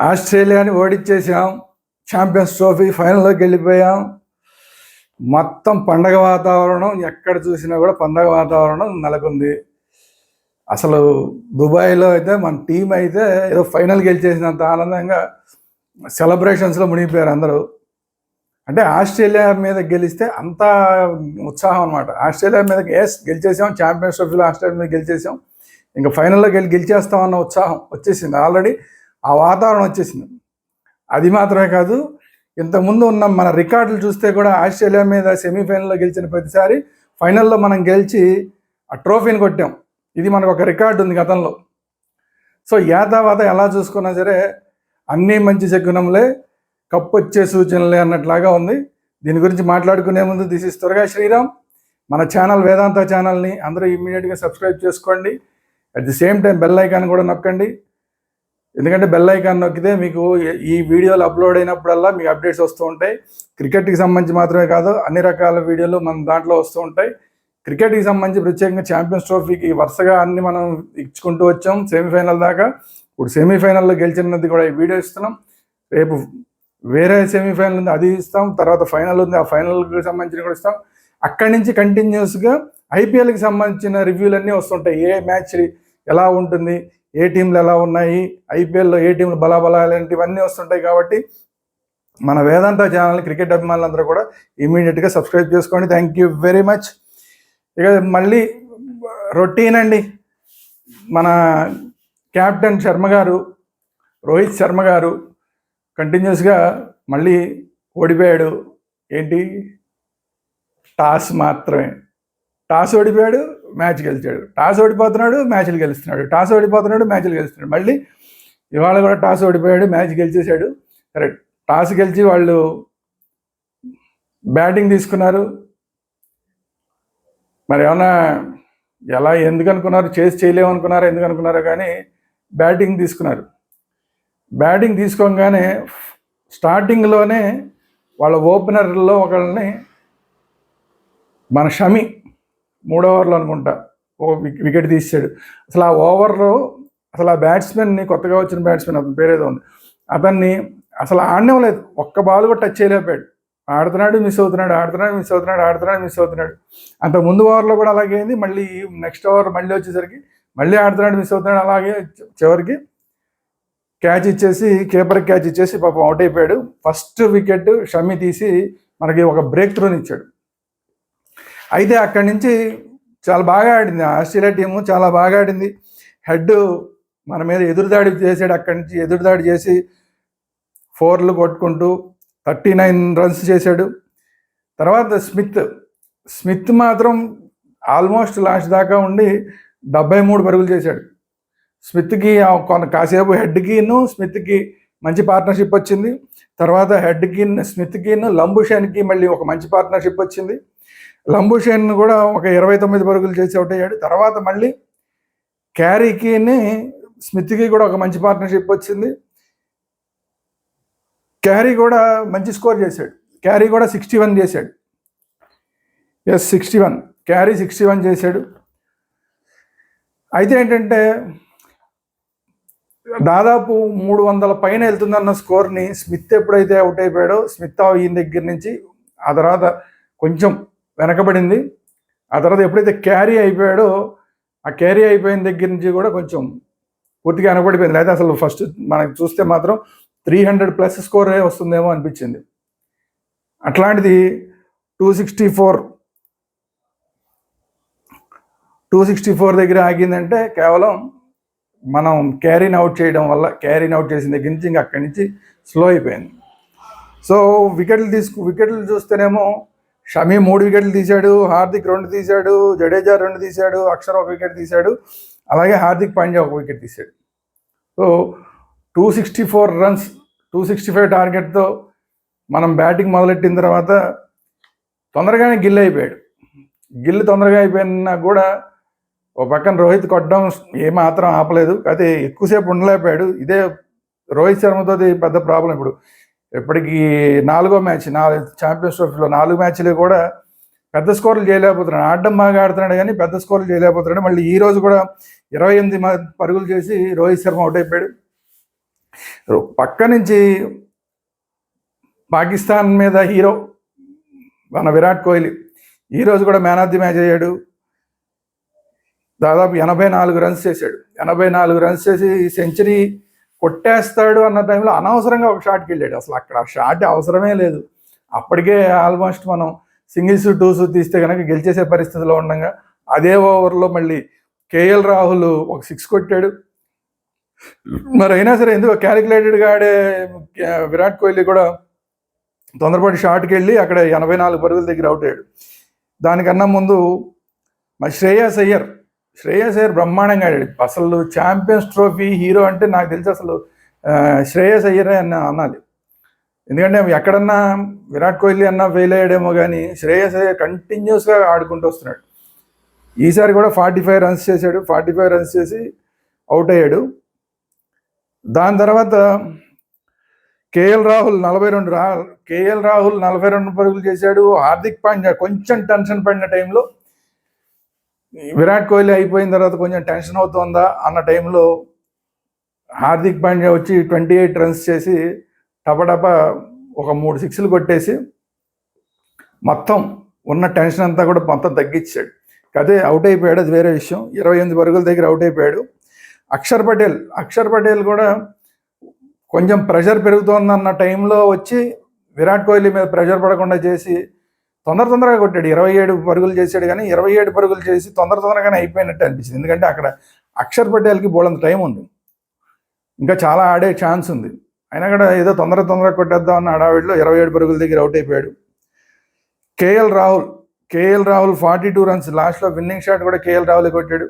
ఆస్ట్రేలియాని ఓడిచ్చేసాం. Champions trophy ఫైనల్లోకి వెళ్ళిపోయాం. మొత్తం పండగ వాతావరణం ఎక్కడ చూసినా కూడా పండగ వాతావరణం నెలకొంది. అసలు దుబాయ్లో అయితే మన టీం అయితే ఏదో ఫైనల్ గెలిచేసినంత ఆనందంగా సెలబ్రేషన్స్లో మునిగిపోయారు అందరూ. అంటే ఆస్ట్రేలియా మీద గెలిస్తే అంత ఉత్సాహం అనమాట ఆస్ట్రేలియా మీద ఎస్ గెలిచేసాం. ఛాంపియన్స్ ట్రోఫీలో ఆస్ట్రేలియా మీద గెలిచేసాం. ఇంకా ఫైనల్లో గెలి గెలిచేస్తామన్న ఉత్సాహం వచ్చేసింది. ఆల్రెడీ ఆ వాతావరణం వచ్చేసింది. అది మాత్రమే కాదు ఇంతకుముందు ఉన్న మన రికార్డులు చూస్తే కూడా ఆస్ట్రేలియా మీద సెమీఫైనల్లో గెలిచిన ప్రతిసారి ఫైనల్లో మనం గెలిచి ఆ ట్రోఫీని కొట్టాం. ఇది మనకు ఒక రికార్డు ఉంది గతంలో. సో యాతావాత ఎలా చూసుకున్నా సరే అన్నీ మంచి శకునంలే కప్పు వచ్చే సూచనలే అన్నట్లాగా ఉంది. దీని గురించి మాట్లాడుకునే ముందు దిస్ ఇస్ త్వరగా శ్రీరామ్. మన ఛానల్ వేదాంత ఛానల్ని అందరూ ఇమ్మీడియట్గా సబ్స్క్రైబ్ చేసుకోండి. At the same time bell icon కూడా నొక్కండి. ఎందుకంటే బెల్ ఐకాన్ నొక్కితే మీకు ఈ వీడియోలు అప్లోడ్ అయినప్పుడల్లా మీకు అప్డేట్స్ వస్తూ ఉంటాయి. క్రికెట్కి సంబంధించి మాత్రమే కాదు అన్ని రకాల వీడియోలు మన దాంట్లో వస్తూ ఉంటాయి. క్రికెట్కి సంబంధించి ప్రత్యేకంగా ఛాంపియన్స్ ట్రోఫీకి వరుసగా అన్ని మనం ఇచ్చుకుంటూ వచ్చాం. సెమీఫైనల్ దాకా. ఇప్పుడు సెమీఫైనల్లో గెలిచినది కూడా ఈ వీడియో ఇస్తున్నాం. రేపు వేరే సెమీఫైనల్ ఉంది అది ఇస్తాం. తర్వాత ఫైనల్ ఉంది ఆ ఫైనల్కి సంబంధించిన కూడా ఇస్తాం. అక్కడి నుంచి కంటిన్యూస్గా ఐపీఎల్కి సంబంధించిన రివ్యూలన్నీ వస్తుంటాయి. ఏ మ్యాచ్ ఎలా ఉంటుంది ఏ టీంలు ఎలా ఉన్నాయి? ఐపీఎల్లో ఏ టీంలు బలాబలా ఇలాంటివన్నీ వస్తుంటాయి కాబట్టి మన వేదాంత ఛానల్ క్రికెట్ అభిమానులందరూ కూడా ఇమీడియట్గా సబ్స్క్రైబ్ చేసుకోండి. థ్యాంక్ యూ వెరీ మచ్ ఇక మళ్ళీ రొటీన్ అండి. మన క్యాప్టెన్ శర్మ గారు రోహిత్ శర్మ గారు కంటిన్యూస్గా మళ్ళీ ఓడిపోయాడు. ఏంటి? టాస్ మాత్రమే. టాస్ ఓడిపోయాడు మ్యాచ్ గెలిచాడు. టాస్ ఓడిపోతున్నాడు మ్యాచ్లు గెలుస్తున్నాడు. టాస్ ఓడిపోతున్నాడు మ్యాచ్లు గెలుస్తున్నాడు. మళ్ళీ ఇవాళ కూడా టాస్ ఓడిపోయాడు మ్యాచ్ గెలిచేశాడు. కరెక్ట్ టాస్ గెలిచి వాళ్ళు బ్యాటింగ్ తీసుకున్నారు. మరి ఏమన్నా ఎలా ఎందుకు అనుకున్నారు చేసి చేయలేము అనుకున్నారో ఎందుకు అనుకున్నారో కానీ బ్యాటింగ్ తీసుకున్నారు. బ్యాటింగ్ తీసుకోగానే స్టార్టింగ్లోనే వాళ్ళ ఓపెనర్లో ఒకళ్ళని మన షమి మూడో ఓవర్లో అనుకుంటా. ఓ వికెట్ తీసాడు అసలు ఆ ఓవర్లో అసలు ఆ బ్యాట్స్మెన్ని కొత్తగా వచ్చిన బ్యాట్స్మెన్ అతని పేరేదో ఉంది. అతన్ని అసలు ఆడనేం లేదు ఒక్క బాల్ కూడా టచ్ చేయలేకపోయాడు. ఆడుతున్నాడు మిస్ అవుతున్నాడు ఆడుతున్నాడు మిస్ అవుతున్నాడు ఆడుతున్నాడు మిస్ అవుతున్నాడు. అంత ముందు ఓవర్లో కూడా అలాగే అయింది. మళ్ళీ నెక్స్ట్ ఓవర్ మళ్ళీ వచ్చేసరికి మళ్ళీ ఆడుతున్నాడు మిస్ అవుతున్నాడు అలాగే చివరికి క్యాచ్ ఇచ్చేసి కీపర్ క్యాచ్ ఇచ్చేసి పాపం అవుట్ అయిపోయాడు. ఫస్ట్ వికెట్ షమి తీసి మనకి ఒక బ్రేక్ త్రోని ఇచ్చాడు. అయితే అక్కడి నుంచి చాలా బాగా ఆడింది. ఆస్ట్రేలియా టీము చాలా బాగా ఆడింది. హెడ్ మన మీద ఎదురుదాడి చేసాడు అక్కడి నుంచి. ఎదురుదాడి చేసి ఫోర్లు కొట్టుకుంటూ థర్టీ నైన్ రన్స్ చేశాడు. తర్వాత స్మిత్. స్మిత్ మాత్రం ఆల్మోస్ట్ లాస్ట్ దాకా ఉండి డెబ్బై మూడు పరుగులు చేశాడు. స్మిత్కి కొంత కాసేపు హెడ్కిను స్మిత్కి మంచి పార్ట్నర్షిప్ వచ్చింది. తర్వాత హెడ్కి స్మిత్కిను లంబుషన్కి మళ్ళీ ఒక మంచి పార్ట్నర్షిప్ వచ్చింది. లంబుషేన్ కూడా ఒక ఇరవై తొమ్మిది పరుగులు చేసి అవుట్ అయ్యాడు. తర్వాత మళ్ళీ క్యారీకి స్మిత్కి కూడా ఒక మంచి పార్ట్నర్షిప్ వచ్చింది. క్యారీ కూడా మంచి స్కోర్ చేశాడు. క్యారీ కూడా సిక్స్టీ వన్ చేశాడు. Yes sixty one. Carey sixty one చేశాడు. అయితే ఏంటంటే దాదాపు మూడు వందల పైన వెళ్తుందన్న స్కోర్ని స్మిత్ ఎప్పుడైతే అవుట్ అయిపోయాడో స్మిత్ ఈయన దగ్గర నుంచి ఆ తర్వాత కొంచెం వెనకబడింది. ఆ తర్వాత ఎప్పుడైతే క్యారీ అయిపోయాడో ఆ క్యారీ అయిపోయిన దగ్గర నుంచి కూడా కొంచెం పూర్తిగా వెనకబడిపోయింది. లేదా అసలు ఫస్ట్ మనకు చూస్తే మాత్రం త్రీ హండ్రెడ్ ప్లస్ స్కోర్ వస్తుందేమో అనిపించింది. అట్లాంటిది two sixty four two sixty four దగ్గర ఆగిందంటే కేవలం మనం క్యారీని అవుట్ చేయడం వల్ల క్యారీని అవుట్ చేసిన దగ్గర నుంచి ఇంకా అక్కడి నుంచి స్లో అయిపోయింది. సో వికెట్లు తీసుకు వికెట్లు చూస్తేనేమో షమీ మూడు వికెట్లు తీశాడు హార్దిక్ రెండు తీశాడు జడేజా రెండు తీశాడు అక్షర్ ఒక వికెట్ తీశాడు అలాగే హార్దిక్ పాండ్యా ఒక వికెట్ తీశాడు. So two sixty four runs two sixty five టార్గెట్తో మనం బ్యాటింగ్ మొదలెట్టిన తర్వాత తొందరగానే గిల్ అయిపోయాడు. గిల్ తొందరగా అయిపోయినా కూడా ఓ పక్కన రోహిత్ కొట్టడం ఏమాత్రం ఆపలేదు. అయితే ఎక్కువసేపు ఉండలేకపోయాడు. ఇదే రోహిత్ శర్మతో పెద్ద ప్రాబ్లం ఇప్పుడు. ఇప్పటికీ నాలుగో మ్యాచ్ నాలుగు ఛాంపియన్స్ ట్రోఫీలో నాలుగు మ్యాచ్లు కూడా పెద్ద స్కోర్లు చేయలేకపోతున్నాడు. ఆడడం బాగా ఆడుతున్నాడు కానీ పెద్ద స్కోర్లు చేయలేకపోతున్నాడు. మళ్ళీ ఈ రోజు కూడా ఇరవై ఎనిమిది పరుగులు చేసి రోహిత్ శర్మ అవుట్ అయిపోయాడు. పక్క నుంచి పాకిస్తాన్ మీద హీరో మన విరాట్ కోహ్లీ ఈ రోజు కూడా మ్యాన్ ఆఫ్ ది మ్యాచ్ అయ్యాడు. దాదాపు ఎనభై నాలుగు రన్స్ చేశాడు. ఎనభై నాలుగు రన్స్ చేసి సెంచరీ కొట్టేస్తాడు అన్న టైంలో అనవసరంగా ఒక షాట్కి వెళ్ళాడు. అసలు అక్కడ ఆ షాట్ అవసరమే లేదు. అప్పటికే ఆల్మోస్ట్ మనం సింగిల్స్ టూస్ తీస్తే కనుక గెలిచేసే పరిస్థితిలో ఉండగా అదే ఓవర్లో మళ్ళీ కేఎల్ రాహుల్ ఒక సిక్స్ కొట్టాడు. మరి అయినా సరే ఎందుకో క్యాలిక్యులేటెడ్గా ఆడే విరాట్ కోహ్లీ కూడా తొందరపాటు షాట్కి వెళ్ళి అక్కడ ఎనభై నాలుగు పరుగుల దగ్గర అవుట్ అయ్యాడు. దానికన్నా ముందు మరి శ్రేయస్ అయ్యర్ శ్రేయస్ అయ్యర్ బ్రహ్మాండంగా ఆడాడు. అసలు ఛాంపియన్స్ ట్రోఫీ హీరో అంటే నాకు తెలిసి అసలు శ్రేయస్ అయ్యరే అని అనాలి. ఎందుకంటే ఎక్కడన్నా విరాట్ కోహ్లీ అన్నా ఫెయిల్ అయ్యాడేమో కానీ శ్రేయస్ అయ్యర్ కంటిన్యూస్గా ఆడుకుంటూ వస్తున్నాడు. ఈసారి కూడా ఫార్టీ ఫైవ్ రన్స్ చేశాడు. ఫార్టీ ఫైవ్ రన్స్ చేసి అవుట్ అయ్యాడు. దాని తర్వాత కేఎల్ రాహుల్ నలభై రెండు రా కేఎల్ రాహుల్ నలభై రెండు పరుగులు చేశాడు. హార్దిక్ పాండ్యా కొంచెం టెన్షన్ పడిన టైంలో విరాట్ కోహ్లీ అయిపోయిన తర్వాత కొంచెం టెన్షన్ అవుతుందా అన్న టైంలో హార్దిక్ పాండ్యా వచ్చి ట్వంటీ ఎయిట్ రన్స్ చేసి టపటప ఒక మూడు సిక్స్లు కొట్టేసి మొత్తం ఉన్న టెన్షన్ అంతా కూడా మొత్తం తగ్గించాడు. అదే అవుట్ అయిపోయాడు అది వేరే విషయం. ఇరవై ఎనిమిది పరుగుల దగ్గర అవుట్ అయిపోయాడు. అక్షర్ పటేల్ అక్షర్ పటేల్ కూడా కొంచెం ప్రెషర్ పెరుగుతోందన్న టైంలో వచ్చి విరాట్ కోహ్లీ మీద ప్రెషర్ పడకుండా చేసి తొందర తొందరగా కొట్టాడు. ఇరవై ఏడు పరుగులు చేశాడు కానీ ఇరవై ఏడు పరుగులు చేసి తొందర తొందరగానే అయిపోయినట్టు అనిపించింది. ఎందుకంటే అక్కడ అక్షర్ పటేల్కి బోలంత టైం ఉంది. ఇంకా చాలా ఆడే ఛాన్స్ ఉంది. అయినా కూడా ఏదో తొందర తొందరగా కొట్టేద్దాం అన్న హడావిడిలో ఇరవై ఏడు పరుగుల దగ్గర అవుట్ అయిపోయాడు. KL Rahul KL Rahul forty two runs లాస్ట్లో విన్నింగ్ షాట్ కూడా కేఎల్ రాహుల్ కొట్టాడు.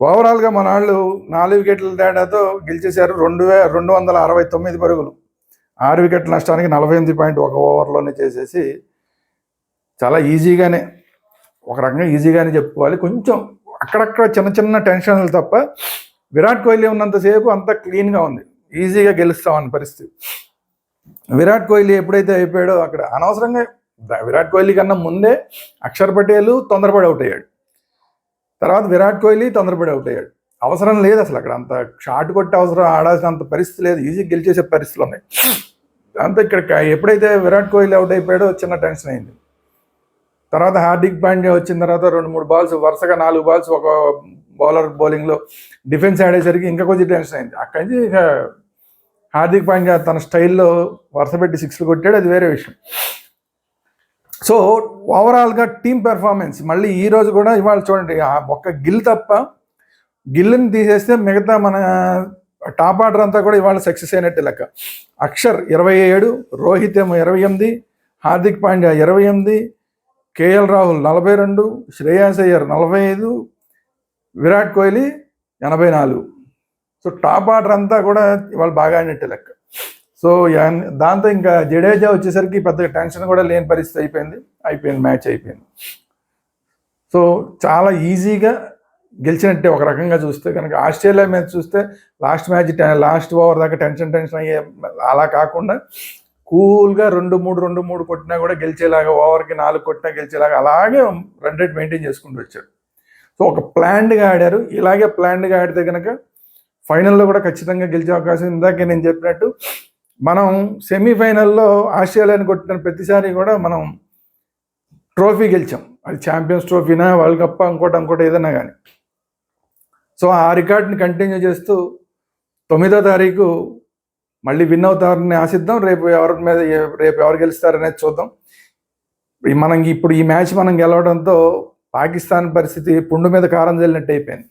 ఓవరాల్గా మన వాళ్ళు నాలుగు వికెట్ల తేడాతో గెలిచేశారు రెండు వే రెండు వందల అరవై తొమ్మిది పరుగులు. ఆరు వికెట్ల నష్టానికి నలభై ఎనిమిది పాయింట్ ఒక ఓవర్లోనే చేసేసి చాలా ఈజీగానే ఒక రకంగా ఈజీగానే చెప్పుకోవాలి. కొంచెం అక్కడక్కడ చిన్న చిన్న టెన్షన్లు తప్ప విరాట్ కోహ్లీ ఉన్నంతసేపు అంతా క్లీన్గా ఉంది. ఈజీగా గెలుస్తామని పరిస్థితి. విరాట్ కోహ్లీ ఎప్పుడైతే అయిపోయాడో అక్కడ అనవసరంగా విరాట్ కోహ్లీ కన్నా ముందే అక్షర్ పటేల్ తొందరపడి అవుట్ అయ్యాడు. తర్వాత విరాట్ కోహ్లీ తొందరపడి అవుట్ అయ్యాడు. అవసరం లేదు అసలు అక్కడ అంత షాట్ కొట్టే అవసరం ఆడాల్సిన అంత పరిస్థితి లేదు. ఈజీగా గెలిచేసే పరిస్థితులు ఉన్నాయి. అంతా ఇక్కడ ఎప్పుడైతే విరాట్ కోహ్లీ అవుట్ అయిపోయాడో చిన్న టెన్షన్ అయింది. తర్వాత హార్దిక్ పాండ్యా వచ్చిన తర్వాత రెండు మూడు బాల్స్ వరుసగా నాలుగు బాల్స్ ఒక బౌలర్ బౌలింగ్లో డిఫెన్స్ ఆడేసరికి ఇంకా కొంచెం టెన్షన్ అయింది. అక్కడి నుంచి ఇక హార్దిక్ పాండ్యా తన స్టైల్లో వరుస పెట్టి సిక్స్లు కొట్టాడు అది వేరే విషయం. సో ఓవరాల్గా టీం పెర్ఫార్మెన్స్ మళ్ళీ ఈ రోజు కూడా ఇవాళ చూడండి ఆ ఒక్క గిల్ తప్ప గిల్ని తీసేస్తే మిగతా మన టాప్ ఆర్డర్ అంతా కూడా ఇవాళ సక్సెస్ అయినట్టు లెక్క. అక్షర్ ఇరవై ఏడు రోహిత్ ఏమో ఇరవై ఎనిమిది హార్దిక్ పాండ్యా ఇరవై ఎనిమిది కేఎల్ రాహుల్ నలభై రెండు శ్రేయాస్ అయ్యర్ నలభై ఐదు విరాట్ కోహ్లీ ఎనభై నాలుగు. సో టాప్ ఆర్డర్ అంతా కూడా వాళ్ళు బాగా ఆడినట్టు లెక్క. సో దాంతో ఇంకా జడేజా వచ్చేసరికి పెద్దగా టెన్షన్ కూడా లేని పరిస్థితి అయిపోయింది. అయిపోయింది మ్యాచ్ అయిపోయింది. సో చాలా ఈజీగా గెలిచినట్టే ఒక రకంగా చూస్తే కనుక ఆస్ట్రేలియా మ్యాచ్ చూస్తే లాస్ట్ మ్యాచ్ లాస్ట్ ఓవర్ దాకా టెన్షన్ టెన్షన్ అయ్యే అలా కాకుండా కూల్గా రెండు మూడు రెండు మూడు కొట్టినా కూడా గెలిచేలాగా ఓవర్కి నాలుగు కొట్టినా గెలిచేలాగా అలాగే రన్ రేట్ మెయింటైన్ చేసుకుంటూ వచ్చారు సో ఒక ప్లాన్డ్గా ఆడారు. ఇలాగే ప్లాన్డ్గా ఆడితే కనుక ఫైనల్లో కూడా ఖచ్చితంగా గెలిచే అవకాశం ఇందాక నేను చెప్పినట్టు మనం సెమీఫైనల్లో ఆస్ట్రేలియాని కొట్టిన ప్రతిసారి కూడా మనం ట్రోఫీ గెలిచాం. అది ఛాంపియన్స్ ట్రోఫీనా వరల్డ్ కప్ ఇంకోటి ఇంకోటి ఏదైనా కానీ. సో ఆ రికార్డ్ని కంటిన్యూ చేస్తూ తొమ్మిదో తారీఖు మళ్ళీ విన్ అవుతారని ఆశిద్దాం. రేపు ఎవరి మీద రేపు ఎవరు గెలుస్తారనేది చూద్దాం. ఈ మనం ఇప్పుడు ఈ మ్యాచ్ మనం గెలవడంతో పాకిస్తాన్ పరిస్థితి పుండు మీద కారం చల్లినట్టు అయిపోయింది.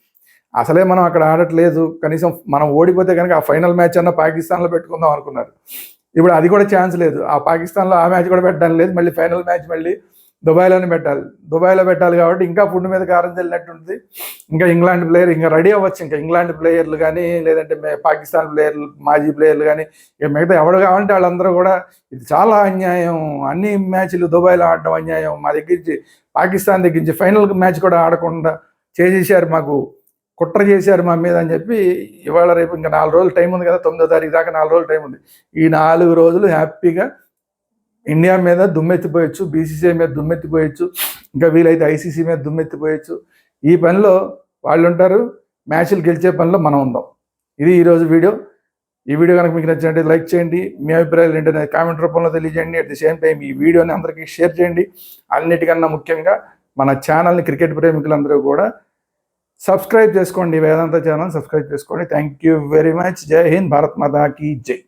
అసలే మనం అక్కడ ఆడట్లేదు. కనీసం మనం ఓడిపోతే కనుక ఆ ఫైనల్ మ్యాచ్ అన్న పాకిస్తాన్లో పెట్టుకుందాం అనుకున్నారు. ఇప్పుడు అది కూడా ఛాన్స్ లేదు. ఆ పాకిస్తాన్లో ఆ మ్యాచ్ కూడా పెట్టడం లేదు. మళ్ళీ ఫైనల్ మ్యాచ్ మళ్ళీ దుబాయ్లోనే పెట్టాలి. దుబాయ్లో పెట్టాలి కాబట్టి ఇంకా పుండు మీద కారం చెల్లినట్టుంది ఇంకా ఇంగ్లాండ్ ప్లేయర్ ఇంకా రెడీ అవ్వచ్చు. ఇంకా ఇంగ్లాండ్ ప్లేయర్లు కానీ లేదంటే మే- పాకిస్తాన్ ప్లేయర్లు మాజీ ప్లేయర్లు కానీ ఇక మిగతా ఎవడు కావాలంటే వాళ్ళందరూ కూడా ఇది చాలా అన్యాయం. అన్ని మ్యాచ్లు దుబాయ్లో ఆడడం అన్యాయం. మా దగ్గరించి పాకిస్తాన్ దగ్గరించి ఫైనల్ మ్యాచ్ కూడా ఆడకుండా చేసేసారు మాకు. కుట్ర చేశారు మా మీద అని చెప్పి ఇవాళ రేపు ఇంకా నాలుగు రోజులు టైం ఉంది కదా తొమ్మిదో తారీఖు దాకా నాలుగు రోజులు టైం ఉంది. ఈ నాలుగు రోజులు హ్యాపీగా ఇండియా మీద దుమ్మెత్తిపోయొచ్చు బీసీసీఐ మీద దుమ్మెత్తిపోయొచ్చు ఇంకా వీలైతే ఐసీసీ మీద దుమ్మెత్తిపోయొచ్చు. ఈ పనిలో వాళ్ళు ఉంటారు మ్యాచ్లు గెలిచే పనిలో మనం ఉందాం. ఇది ఈరోజు వీడియో. ఈ వీడియో కనుక మీకు నచ్చినట్టు లైక్ చేయండి. మీ అభిప్రాయాలు ఏంటనే కామెంట్ రూపంలో తెలియజేయండి. అట్ ది సేమ్ టైం ఈ వీడియోని అందరికీ షేర్ చేయండి. అన్నిటికన్నా ముఖ్యంగా మన ఛానల్ని క్రికెట్ ప్రేమికులందరూ కూడా సబ్స్క్రైబ్ చేసుకోండి. వేదాంత ఛానల్ సబ్స్క్రైబ్ చేసుకోండి. Thank you very much Jai Hind. Bharat మాతాకి జై.